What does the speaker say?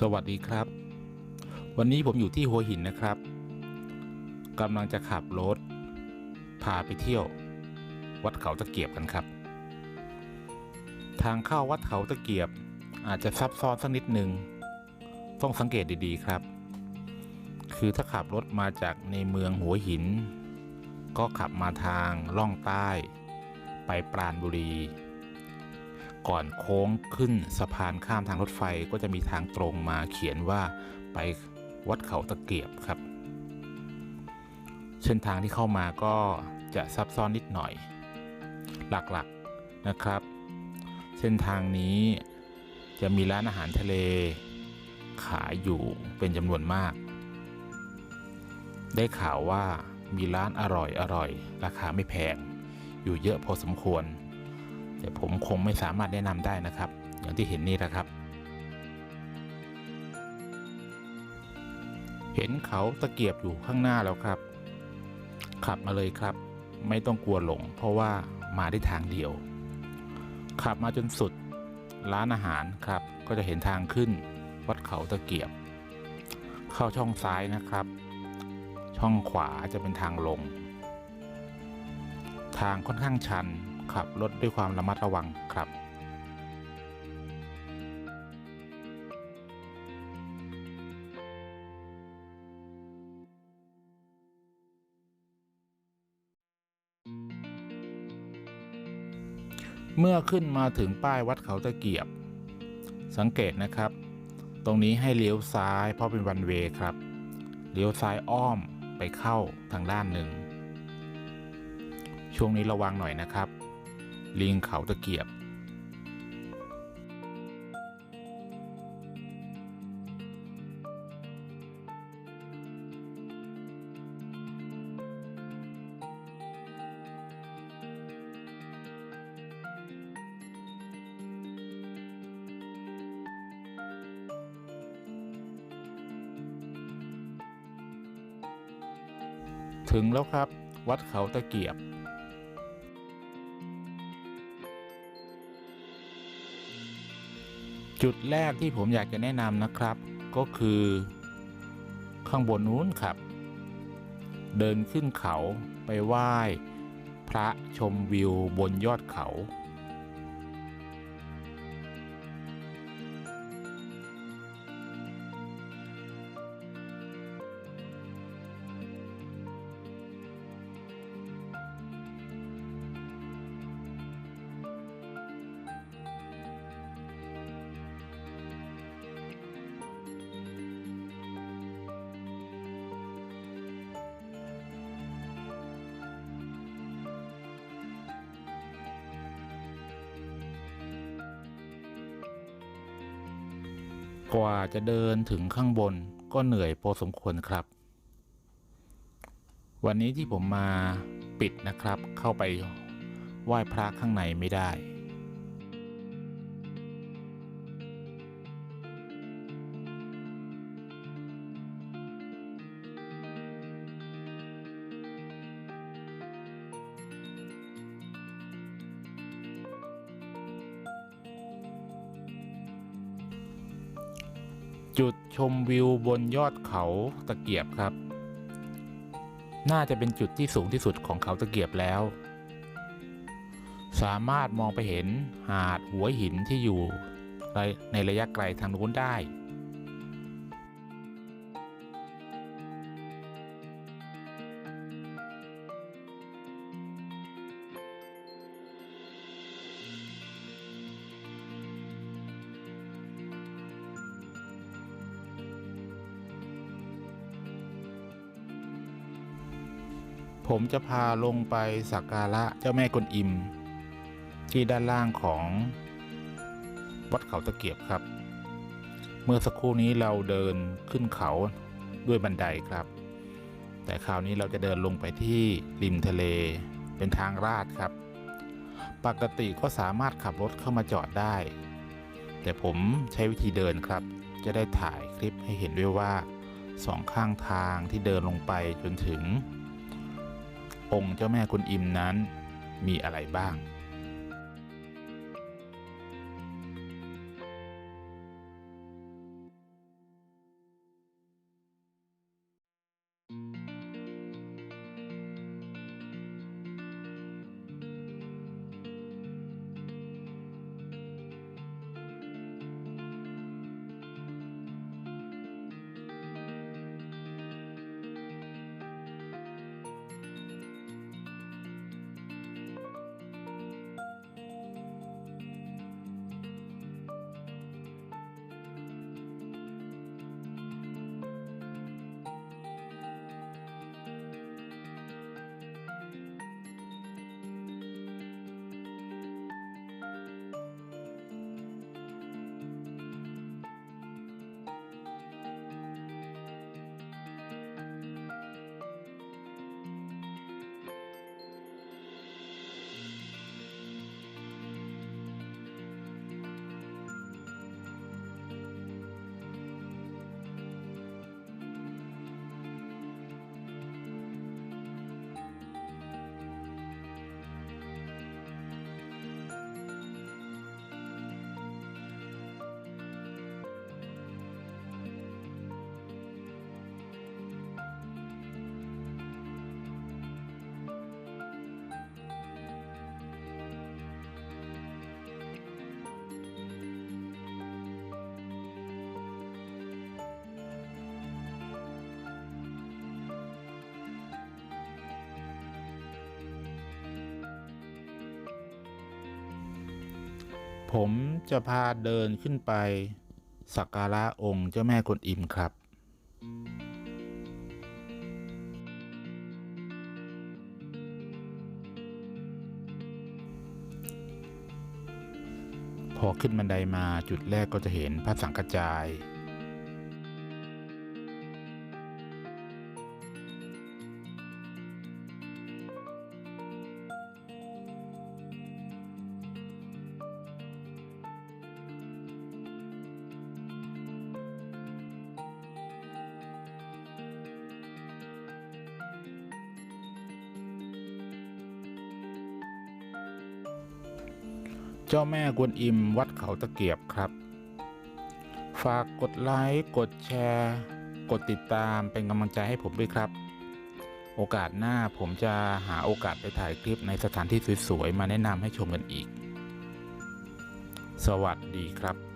สวัสดีครับ วันนี้ผมอยู่ที่หัวหินนะครับกำลังจะขับรถ พาไปเที่ยว วัดเขาตะเกียบกันครับ ทางเข้าวัดเขาตะเกียบ อาจจะซับซ้อนสักนิดหนึ่งต้องสังเกตดีๆครับ คือถ้าขับรถมาจากในเมืองหัวหิน ก็ขับมาทางล่องใต้ ไปปราณบุรี ก่อนโค้งขึ้นสะพานข้ามทางรถไฟก็จะมีทางตรงมาเขียนว่าไปวัดเขาตะเกียบครับ เส้นทางที่เข้ามาก็จะซับซ้อนนิดหน่อย หลักๆนะครับ เส้นทางนี้จะมีร้านอาหารทะเล ขายอยู่เป็นจำนวนมาก ได้ข่าวว่ามีร้านอร่อยอร่อย ราคาไม่แพง อยู่เยอะพอสมควร แต่ผมคงไม่สามารถแนะนำได้นะครับ อย่างที่เห็นนี่นะครับ เห็นเขาตะเกียบอยู่ข้างหน้าแล้วครับ ขับมาเลยครับ ไม่ต้องกลัวหลง เพราะว่ามาได้ทางเดียว ขับมาจนสุดร้านอาหารครับ ก็จะเห็นทางขึ้น วัดเขาตะเกียบ เข้าช่องซ้ายนะครับ ช่องขวาจะเป็นทางลง ทางค่อนข้างชัน ขับรถด้วยความระมัดระวังครับเมื่อขึ้นมาถึงป้ายวัดเขาตะเกียบ สังเกตนะครับ ตรงนี้ให้เลี้ยวซ้ายเพราะเป็นวันเวครับ เลี้ยวซ้ายอ้อมไปเข้าทางด้านหนึ่ง ช่วงนี้ระวังหน่อยนะครับ ลิงเขาตะเกียบ ถึงแล้วครับ วัดเขาตะเกียบ จุดแรกที่ผมอยากจะแนะนำนะครับ ก็คือ ข้างบนนู้นครับ เดินขึ้นเขาไปไหว้ พระชมวิวบนยอดเขา กว่าจะเดินถึงข้างบนก็เหนื่อยพอสมควรครับ วันนี้ที่ผมมาปิดนะครับ เข้าไปไหว้พระข้างในไม่ได้ จุดชมวิวบนยอดเขาตะเกียบครับ น่าจะเป็นจุดที่สูงที่สุดของเขาตะเกียบแล้ว สามารถมองไปเห็นหาดหัวหินที่อยู่ในระยะไกลทางนู้นได้ ผมจะพาลงไปสักการะเจ้าแม่กวนอิม ที่ด้านล่างของวัดเขาตะเกียบครับ เมื่อสักครู่นี้เราเดินขึ้นเขาด้วยบันไดครับ แต่คราวนี้เราจะเดินลงไปที่ริมทะเลเป็นทางลาดครับ ปกติก็สามารถขับรถเข้ามาจอดได้ แต่ผมใช้วิธีเดินครับ จะได้ถ่ายคลิปให้เห็นด้วยว่าสองข้างทางที่เดินลงไปจนถึง องค์เจ้าแม่คุณอิมนั้นมีอะไรบ้าง ผมจะพาเดินขึ้นไป สักการะองค์เจ้าแม่กวนอิมครับ พอขึ้นบันไดมาจุดแรกก็จะเห็นพระสังฆจาย เจ้าแม่กวนอิมวัดเขาตะเกียบครับ ฝากกดไลค์กดแชร์ กดติดตามเป็นกำลังใจให้ผมด้วยครับ โอกาสหน้าผมจะหาโอกาสไปถ่ายคลิปในสถานที่สวยๆ มาแนะนำให้ชมกันอีก สวัสดีครับ